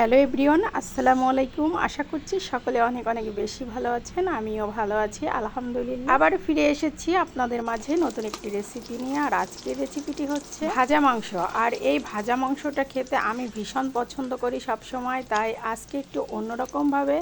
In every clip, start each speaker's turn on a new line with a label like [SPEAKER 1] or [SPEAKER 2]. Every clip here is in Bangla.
[SPEAKER 1] হ্যালো এভরিওয়ান, আসসালামু আলাইকুম। আশা করছি সকলে অনেক অনেক বেশি ভালো আছেন, আমিও ভালো আছি, আলহামদুলিল্লাহ। আবার ফিরে এসেছি আপনাদের মাঝে নতুন একটি রেসিপি নিয়ে, আর আজকের রেসিপিটি হচ্ছে ভাজা মাংস। আর এই ভাজা মাংসটা খেতে আমি ভীষণ পছন্দ করি সব সময় তাই আজকে একটু অন্যরকম ভাবে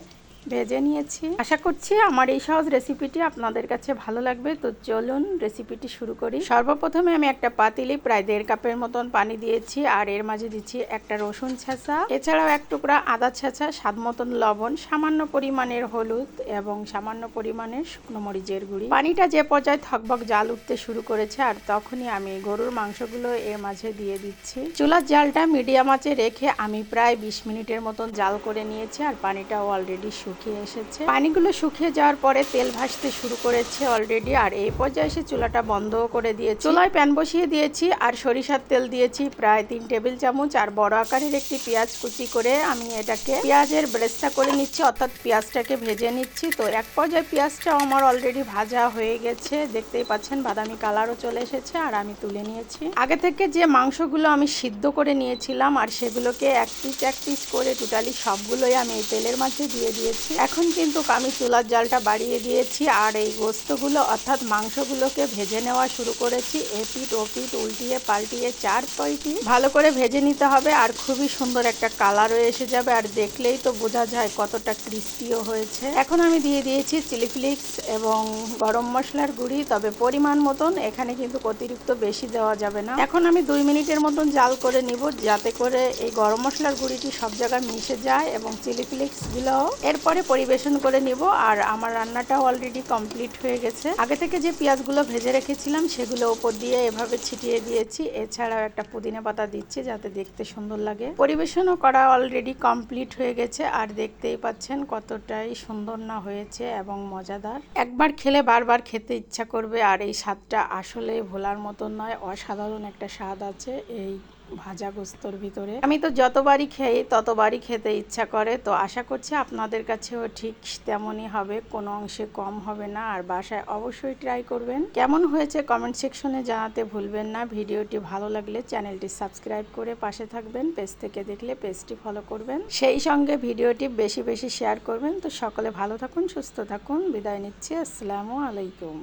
[SPEAKER 1] ভেজে নিয়েছি। আশা করছি আমার এই সহজ রেসিপিটি আপনাদের কাছে ভালো লাগবে। তো চলুন রেসিপিটি শুরু করি। সর্বপ্রথমে আমি একটা পাতিলে প্রায় দেড় কাপের মতন পানি দিয়েছি আর এর মাঝে দিচ্ছি একটা রসুন ছেঁচা। এছাড়াও এক টুকরা আদা ছেঁচা, স্বাদ মতন লবণ, সামান্য পরিমাণের হলুদ এবং সামান্য পরিমাণের শুকনো মরিচের গুঁড়ি। পানিটা যে পর্যায়ে থকবক জাল উঠতে শুরু করেছে আর তখনই আমি গরুর মাংসগুলো এর মাঝে দিয়ে দিচ্ছি। চুলার জালটা মিডিয়াম আঁচে রেখে আমি প্রায় বিশ মিনিটের মতন জাল করে নিয়েছি আর পানিটাও অলরেডি শুকিয়ে এসেছে। পানিগুলো শুকিয়ে যাওয়ার পরে তেল ভাসতে শুরু করেছে অলরেডি আর এই পর্যায়ে এসে চুলাটা বন্ধ করে দিয়েছি। চুলায় প্যান বসিয়ে দিয়েছি, আর সরিষার তেল দিয়েছি, প্রায় তিন টেবিল চামচ, আর বড় আকারের একটি পেঁয়াজ কুচি করে আমি এটাকে পেঁয়াজের ব্রেস্তা করে নিচ্ছি, অর্থাৎ পেঁয়াজটাকে ভেজে নিচ্ছি। তো এক পর্যায়ে পেঁয়াজটাও আমার অলরেডি ভাজা হয়ে গেছে, দেখতেই পাচ্ছেন বাদামি কালারও চলে এসেছে, আর আমি তুলে নিয়েছি। আগে থেকে যে মাংসগুলো আমি সিদ্ধ করে নিয়েছিলাম, আর সেগুলোকে এক পিস এক পিস করে টোটালি সবগুলোই আমি এই তেলের মাঝে দিয়ে দিয়েছি। এখন কিন্তু আমি চুলার জালটা বাড়িয়ে দিয়েছি আর এই গোস্তগুলো অর্থাৎ মাংসগুলোকে ভেজে নেওয়া শুরু করেছি। এপিট ওপিট উল্টিয়ে পাল্টিয়ে চার পয়টি ভালো করে ভেজে নিতে হবে আর খুবই সুন্দর একটা কালারও এসে যাবে আর দেখলেই তো বোঝা যায় কতটা ক্রিস্পিও হয়েছে। এখন আমি দিয়ে দিয়েছি চিলি ফ্লিক্স এবং গরম মশলার গুঁড়ি, তবে পরিমাণ মতন। এখানে কিন্তু অতিরিক্ত বেশি দেওয়া যাবে না। এখন আমি দুই মিনিটের মতন জাল করে নিব, যাতে করে এই গরম মশলার গুঁড়িটি সব জায়গায় মিশে যায় এবং চিলি ফ্লিক্সগুলোও। এরপরে পরিবেশন করে নিব, আর আমার রান্নাটাও অলরেডি কমপ্লিট হয়ে গেছে। আগে থেকে যে পেঁয়াজগুলো ভেজে রেখেছিলাম, সেগুলো ওপর দিয়ে এভাবে ছিটিয়ে দিয়েছি। এছাড়াও একটা পুদিনা পাতা দিচ্ছি, যাতে দেখতে সুন্দর লাগে। পরিবেশনও করা অলরেডি কমপ্লিট হয়ে গেছে, আর দেখতেই পাচ্ছেন কতটাই সুন্দর না হয়েছে এবং মজাদার। একবার খেলে বারবার খেতে ইচ্ছা করবে, আর এই স্বাদটা আসলে ভোলার মতন নয়, অসাধারণ একটা স্বাদ আছে। এই ভাজা গোস্তর ভিতরে। আমি তো যতবারই খেয়ে, ততবারই খেতে ইচ্ছা করে, তো আশা করছি আপনাদের কাছেও ঠিক তেমনই হবে, কোনো অংশে কম হবে না, আর বাসায় অবশ্যই ট্রাই করবেন। কেমন হয়েছে কমেন্ট সেকশনে জানাতে ভুলবেন না, ভিডিওটি ভালো লাগলে চ্যানেলটি সাবস্ক্রাইব করে পাশে থাকবেন, পেজ থেকে দেখলে পেজটি ফলো করবেন। সেই সঙ্গে ভিডিওটি বেশি বেশি শেয়ার করবেন, তো সকলে ভালো থাকুন, সুস্থ থাকুন, বিদায় নিচ্ছি, আসসালামু আলাইকুম।